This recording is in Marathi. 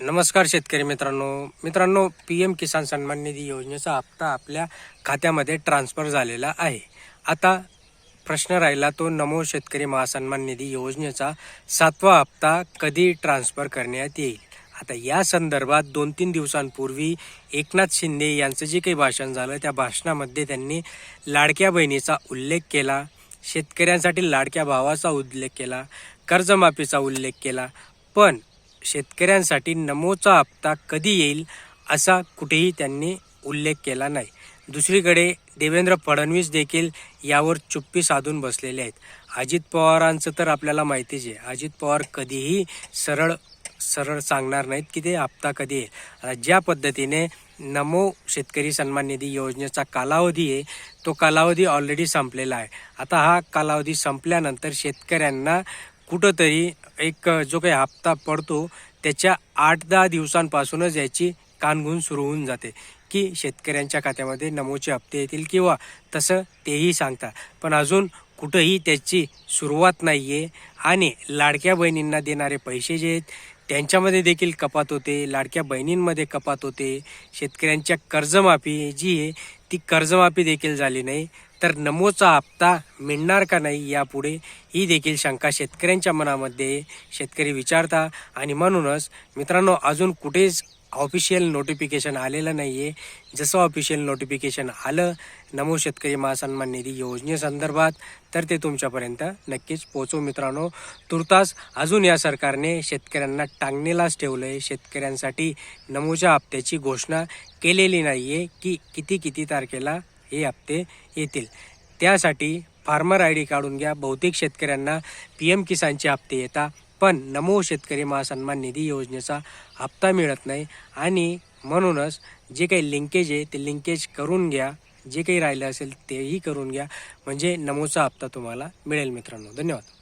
नमस्कार शेतकरी मित्रांनो. मित्रांनो पी एम किसान सन्मान निधी योजनेचा हप्ता आपल्या खात्यामध्ये ट्रान्स्फर झालेला आहे. आता प्रश्न राहिला तो नमो शेतकरी महासन्मान निधी योजनेचा सातवा हप्ता कधी ट्रान्स्फर करण्यात येईल? आता या संदर्भात दोन तीन दिवसांपूर्वी एकनाथ शिंदे यांचं जे काही भाषण झालं त्या भाषणामध्ये त्यांनी लाडक्या बहिणीचा उल्लेख केला शेतकऱ्यांसाठी लाडक्या भावाचा उल्लेख केला कर्जमाफीचा उल्लेख केला. पण शेतकऱ्यांसाठी नमोचा हप्ता कधी येईल असा कुठेही त्यांनी उल्लेख केला नाही. दुसरीकडे देवेंद्र फडणवीस देखील यावर चुप्पी साधून बसलेले आहेत. अजित पवारांचं तर आपल्याला माहितीच आहे. अजित पवार कधीही सरळ सरळ सांगणार नाहीत की ते हप्ता कधी येईल. ज्या पद्धतीने नमो शेतकरी सन्मान निधी योजनेचा कालावधी आहे तो कालावधी ऑलरेडी संपलेला आहे. आता हा कालावधी संपल्यानंतर शेतकऱ्यांना कुठंतरी एक जो काही हप्ता पडतो त्याच्या आठ दहा दिवसांपासूनच याची कानगुण सुरू होऊन जाते. की शेतकऱ्यांच्या खात्यामध्ये नमोचे हप्ते येतील किंवा तसं तेही सांगतात. पण अजून कुठंही त्याची सुरुवात नाही आहे आणि लाडक्या बहिणींना देणारे पैसे जे आहेत त्यांच्यामध्ये देखील कपात होते लाडक्या बहिणींमध्ये कपात होते. शेतकऱ्यांच्या कर्जमाफी जी आहे ती कर्जमाफी देखील झाली नाही तर नमोचा हप्ता मिळणार का नाही यापुढे ही देखील शंका शेतकऱ्यांच्या मनामध्ये. शेतकरी विचारता आणि म्हणूनच मित्रांनो अजून कुठेच ऑफिशियल नोटिफिकेशन आलेलं नाही आहे जसं ऑफिशियल नोटिफिकेशन आलं नमो शेतकरी महासन्मान निधी योजनेसंदर्भात तर ते तुमच्यापर्यंत नक्कीच पोचवू मित्रांनो तुर्तास अजून या सरकारने शेतकऱ्यांना टांगणीलाच ठेवलं आहे शेतकऱ्यांसाठी नमोच्या हप्त्याची घोषणा केलेली नाही आहे की किती किती तारखेला हे हप्ते येतील. त्यासाठी फार्मर आय डी काढून घ्या. बहुतेक शेतकऱ्यांना पी एम किसानचे हप्ते येतात. पण नमो शेतकरी महासन्मान निधी योजनेचा हप्ता मिळत नाही. आणि म्हणूनच जे काही लिंकेज आहे ते लिंकेज करून घ्या. जे काही राहिलं असेल तेही करून घ्या. म्हणजे नमोचा हप्ता तुम्हाला मिळेल मित्रांनो. धन्यवाद.